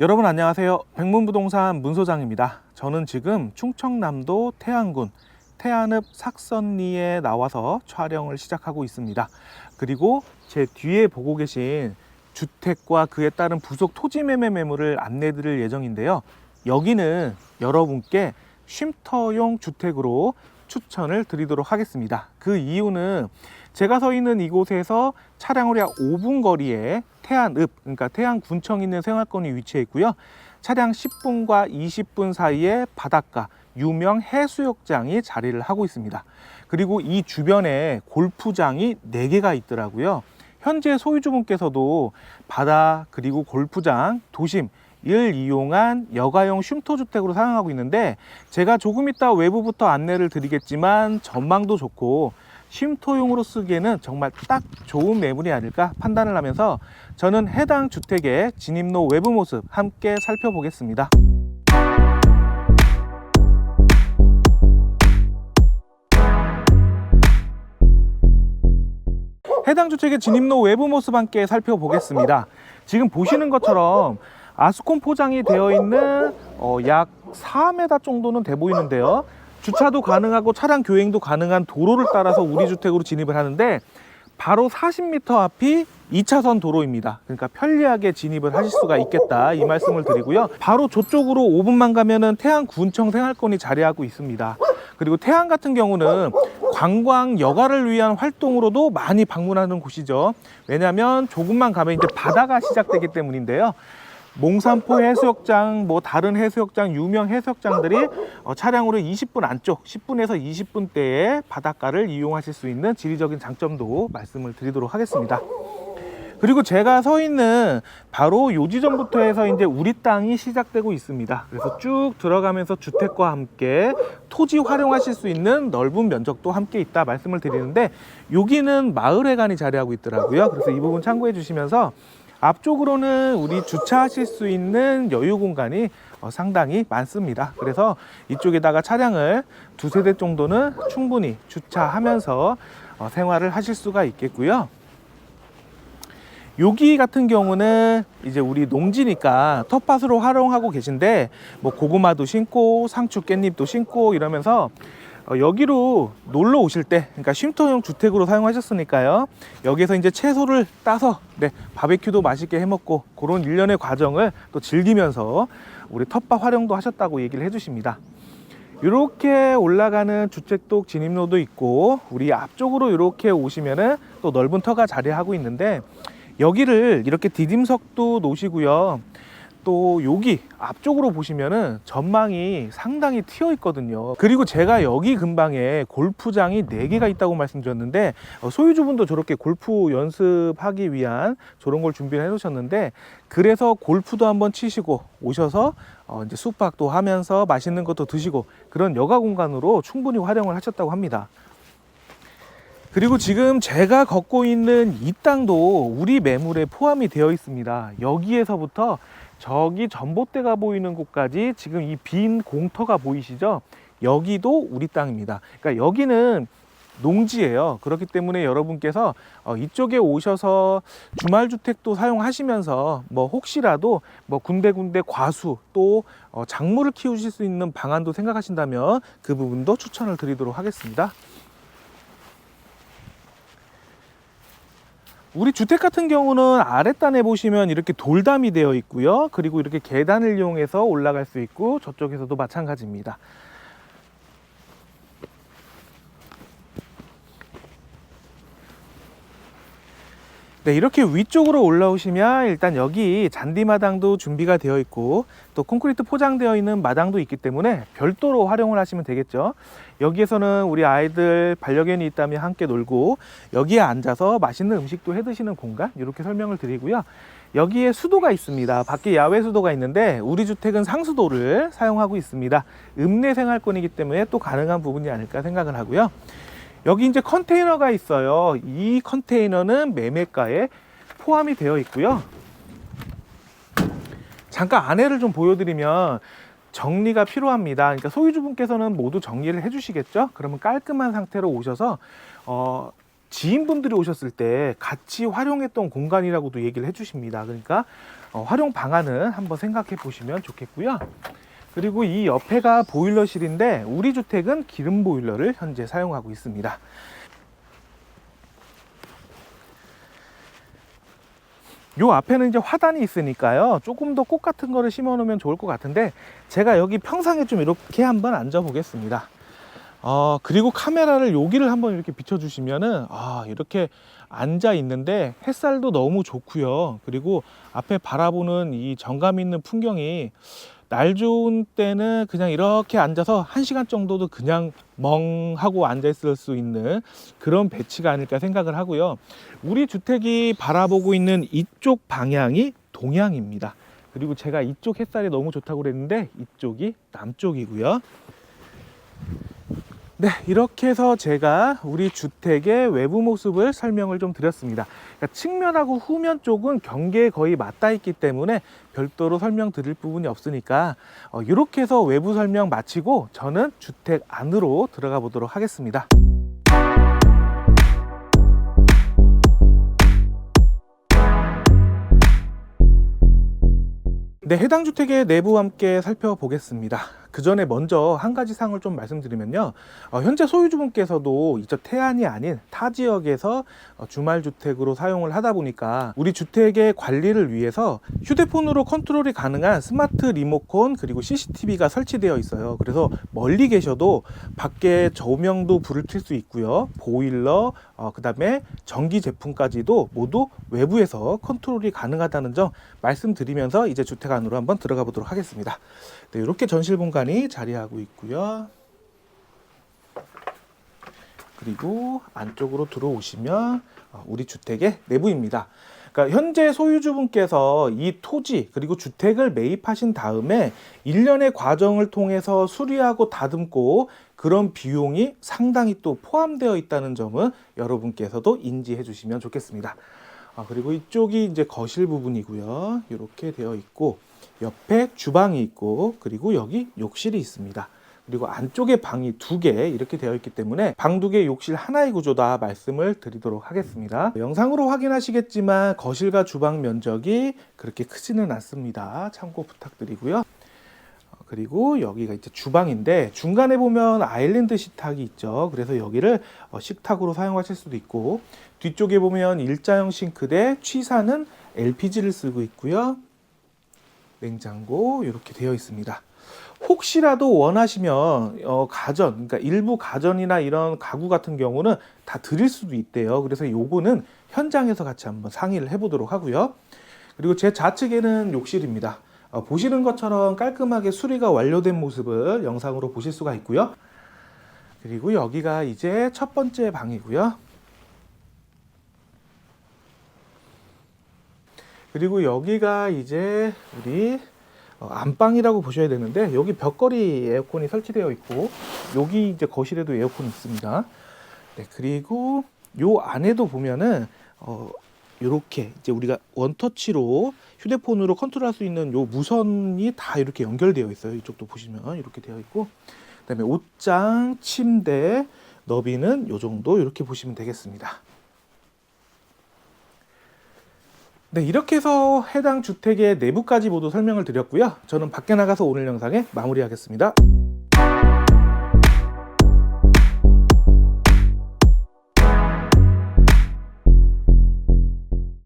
여러분 안녕하세요. 백문부동산 문소장입니다. 저는 지금 충청남도 태안군 태안읍 삭선리에 나와서 촬영을 시작하고 있습니다. 그리고 제 뒤에 보고 계신 주택과 그에 따른 부속 토지 매매 매물을 안내 드릴 예정인데요. 여기는 여러분께 쉼터용 주택으로 추천을 드리도록 하겠습니다. 그 이유는 제가 서 있는 이곳에서 차량으로 약 5분 거리에 태안읍, 그러니까 태안군청 있는 생활권이 위치해 있고요. 차량 10분과 20분 사이에 바닷가, 유명 해수욕장이 자리를 하고 있습니다. 그리고 이 주변에 골프장이 4개가 있더라고요. 현재 소유주분께서도 바다 그리고 골프장, 도심 을 이용한 여가용 쉼터 주택으로 사용하고 있는데 제가 조금 이따 외부부터 안내를 드리겠지만 전망도 좋고 쉼터용으로 쓰기에는 정말 딱 좋은 매물이 아닐까 판단을 하면서 저는 해당 주택의 진입로 외부 모습 함께 살펴보겠습니다. 해당 주택의 진입로 외부 모습 함께 살펴보겠습니다. 지금 보시는 것처럼 아스콘 포장이 되어 있는 어, 약 4m 정도는 돼 보이는데요. 주차도 가능하고 차량 교행도 가능한 도로를 따라서 우리 주택으로 진입을 하는데 바로 40m 앞이 2차선 도로입니다. 그러니까 편리하게 진입을 하실 수가 있겠다 이 말씀을 드리고요. 바로 저쪽으로 5분만 가면은 태안군청 생활권이 자리하고 있습니다. 그리고 태안 같은 경우는 관광 여가를 위한 활동으로도 많이 방문하는 곳이죠. 왜냐하면 조금만 가면 이제 바다가 시작되기 때문인데요. 몽산포 해수욕장, 뭐 다른 해수욕장, 유명 해수욕장들이 어, 차량으로 20분 안쪽, 10분에서 20분대에 바닷가를 이용하실 수 있는 지리적인 장점도 말씀을 드리도록 하겠습니다. 그리고 제가 서 있는 바로 요 지점부터 해서 이제 우리 땅이 시작되고 있습니다. 그래서 쭉 들어가면서 주택과 함께 토지 활용하실 수 있는 넓은 면적도 함께 있다 말씀을 드리는데 여기는 마을회관이 자리하고 있더라고요. 그래서 이 부분 참고해 주시면서 앞쪽으로는 우리 주차하실 수 있는 여유 공간이 어, 상당히 많습니다. 그래서 이쪽에다가 차량을 두세 대 정도는 충분히 주차하면서 어, 생활을 하실 수가 있겠고요. 여기 같은 경우는 이제 우리 농지니까 텃밭으로 활용하고 계신데 뭐 고구마도 심고 상추 깻잎도 심고 이러면서 어, 여기로 놀러 오실 때 그러니까 쉼터용 주택으로 사용하셨으니까요 여기서 이제 채소를 따서 네 바베큐도 맛있게 해 먹고 그런 일련의 과정을 또 즐기면서 우리 텃밭 활용도 하셨다고 얘기를 해 주십니다 이렇게 올라가는 주택독 진입로도 있고 우리 앞쪽으로 이렇게 오시면은 또 넓은 터가 자리하고 있는데 여기를 이렇게 디딤석도 놓으시고요. 또 여기 앞쪽으로 보시면은 전망이 상당히 튀어 있거든요. 그리고 제가 여기 근방에 골프장이 4개가 있다고 말씀드렸는데 어, 소유주분도 저렇게 골프 연습하기 위한 저런 걸 준비를 해 놓으셨는데 그래서 골프도 한번 치시고 오셔서 어, 이제 숙박도 하면서 맛있는 것도 드시고 그런 여가 공간으로 충분히 활용을 하셨다고 합니다. 그리고 지금 제가 걷고 있는 이 땅도 우리 매물에 포함이 되어 있습니다. 여기에서부터 저기 전봇대가 보이는 곳까지 지금 이 빈 공터가 보이시죠? 여기도 우리 땅입니다. 그러니까 여기는 농지예요. 그렇기 때문에 여러분께서 어, 이쪽에 오셔서 주말 주택도 사용하시면서 뭐 혹시라도 뭐 군데군데 과수 또 어, 작물을 키우실 수 있는 방안도 생각하신다면 그 부분도 추천을 드리도록 하겠습니다. 우리 주택 같은 경우는 아랫단에 보시면 이렇게 돌담이 되어 있고요. 그리고 이렇게 계단을 이용해서 올라갈 수 있고 저쪽에서도 마찬가지입니다. 네, 이렇게 위쪽으로 올라오시면 일단 여기 잔디마당도 준비가 되어 있고 또 콘크리트 포장되어 있는 마당도 있기 때문에 별도로 활용을 하시면 되겠죠. 여기에서는 우리 아이들 반려견이 있다면 함께 놀고 여기에 앉아서 맛있는 음식도 해 드시는 공간 이렇게 설명을 드리고요. 여기에 수도가 있습니다. 밖에 야외 수도가 있는데 우리 주택은 상수도를 사용하고 있습니다. 읍내 생활권이기 때문에 또 가능한 부분이 아닐까 생각을 하고요. 여기 이제 컨테이너가 있어요. 이 컨테이너는 매매가에 포함이 되어 있고요. 잠깐 안에를 좀 보여드리면 정리가 필요합니다. 그러니까 소유주분께서는 모두 정리를 해주시겠죠? 그러면 깔끔한 상태로 오셔서 어, 지인분들이 오셨을 때 같이 활용했던 공간이라고도 얘기를 해주십니다. 그러니까 어, 활용 방안은 한번 생각해 보시면 좋겠고요. 그리고 이 옆에가 보일러실인데 우리 주택은 기름 보일러를 현재 사용하고 있습니다. 요 앞에는 이제 화단이 있으니까요. 조금 더 꽃 같은 거를 심어 놓으면 좋을 것 같은데 제가 여기 평상에 좀 이렇게 한번 앉아 보겠습니다. 어, 그리고 카메라를 여기를 한번 이렇게 비춰 주시면은 아, 이렇게 앉아 있는데 햇살도 너무 좋고요. 그리고 앞에 바라보는 이 정감 있는 풍경이 날 좋은 때는 그냥 이렇게 앉아서 한 시간 정도도 그냥 멍하고 앉아 있을 수 있는 그런 배치가 아닐까 생각을 하고요. 우리 주택이 바라보고 있는 이쪽 방향이 동향입니다. 그리고 제가 이쪽 햇살이 너무 좋다고 그랬는데 이쪽이 남쪽이고요. 네, 이렇게 해서 제가 우리 주택의 외부 모습을 설명을 좀 드렸습니다. 그러니까 측면하고 후면 쪽은 경계에 거의 맞닿아 있기 때문에 별도로 설명드릴 부분이 없으니까 어, 이렇게 해서 외부 설명 마치고 저는 주택 안으로 들어가 보도록 하겠습니다. 네, 해당 주택의 내부 함께 살펴보겠습니다. 그 전에 먼저 한 가지 사항을 좀 말씀드리면요. 어, 현재 소유주분께서도 이쪽 태안이 아닌 타 지역에서 어, 주말 주택으로 사용을 하다 보니까 우리 주택의 관리를 위해서 휴대폰으로 컨트롤이 가능한 스마트 리모컨 그리고 CCTV가 설치되어 있어요. 그래서 멀리 계셔도 밖에 조명도 불을 켤수 있고요. 보일러, 어, 그다음에 전기 제품까지도 모두 외부에서 컨트롤이 가능하다는 점 말씀드리면서 이제 주택 안으로 한번 들어가 보도록 하겠습니다. 네, 이렇게 전실 공간이 자리하고 있고요. 그리고 안쪽으로 들어오시면 어, 우리 주택의 내부입니다. 그러니까 현재 소유주분께서 이 토지 그리고 주택을 매입하신 다음에 일련의 과정을 통해서 수리하고 다듬고 그런 비용이 상당히 또 포함되어 있다는 점은 여러분께서도 인지해 주시면 좋겠습니다. 아, 그리고 이쪽이 이제 거실 부분이고요. 이렇게 되어 있고 옆에 주방이 있고 그리고 여기 욕실이 있습니다. 그리고 안쪽에 방이 두 개 이렇게 되어 있기 때문에 방 두 개, 욕실 하나의 구조다 말씀을 드리도록 하겠습니다. 영상으로 확인하시겠지만 거실과 주방 면적이 그렇게 크지는 않습니다. 참고 부탁드리고요. 어, 그리고 여기가 이제 주방인데 중간에 보면 아일랜드 식탁이 있죠. 그래서 여기를 어, 식탁으로 사용하실 수도 있고 뒤쪽에 보면 일자형 싱크대 취사는 LPG를 쓰고 있고요. 냉장고 이렇게 되어 있습니다. 혹시라도 원하시면 어, 가전, 그러니까 일부 가전이나 이런 가구 같은 경우는 다 드릴 수도 있대요. 그래서 요거는 현장에서 같이 한번 상의를 해보도록 하고요. 그리고 제 좌측에는 욕실입니다. 어, 보시는 것처럼 깔끔하게 수리가 완료된 모습을 영상으로 보실 수가 있고요. 그리고 여기가 이제 첫 번째 방이고요. 그리고 여기가 이제 우리 어, 안방이라고 보셔야 되는데 여기 벽걸이 에어컨이 설치되어 있고 여기 이제 거실에도 에어컨이 있습니다. 네, 그리고 요 안에도 보면은 어 요렇게 이제 우리가 원터치로 휴대폰으로 컨트롤할 수 있는 요 무선이 다 이렇게 연결되어 있어요. 이쪽도 보시면 이렇게 되어 있고 그다음에 옷장, 침대, 너비는 요 정도 이렇게 보시면 되겠습니다. 네, 이렇게 해서 해당 주택의 내부까지 모두 설명을 드렸고요. 저는 밖에 나가서 오늘 영상에 마무리하겠습니다.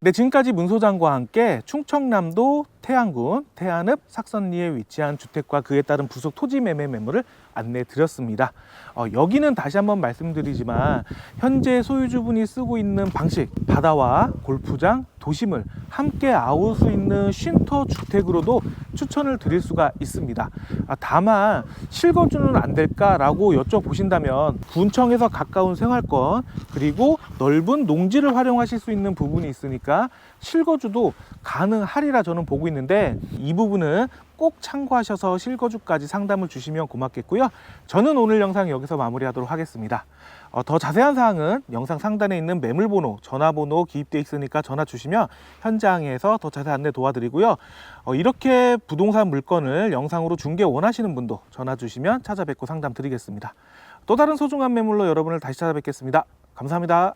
네, 지금까지 문 소장과 함께 충청남도 태안군 태안읍 sak선리에 위치한 주택과 그에 따른 부속 토지 매매 매물을 안내 드렸습니다. 어, 여기는 다시 한번 말씀드리지만 현재 소유주분이 쓰고 있는 방식 바다와 골프장, 도심을 함께 아울 수 있는 쉼터 주택으로도 추천을 드릴 수가 있습니다. 아, 다만 실거주는 안 될까라고 여쭤보신다면 군청에서 가까운 생활권 그리고 넓은 농지를 활용하실 수 있는 부분이 있으니까 실거주도 가능하리라 저는 보고 있는데 이 부분은 꼭 참고하셔서 실거주까지 상담을 주시면 고맙겠고요. 저는 오늘 영상 여기서 마무리하도록 하겠습니다. 어, 더 자세한 사항은 영상 상단에 있는 매물번호, 전화번호 기입되어 있으니까 전화 주시면 현장에서 더 자세한 안내 도와드리고요. 어, 이렇게 부동산 물건을 영상으로 중개 원하시는 분도 전화 주시면 찾아뵙고 상담 드리겠습니다. 또 다른 소중한 매물로 여러분을 다시 찾아뵙겠습니다. 감사합니다.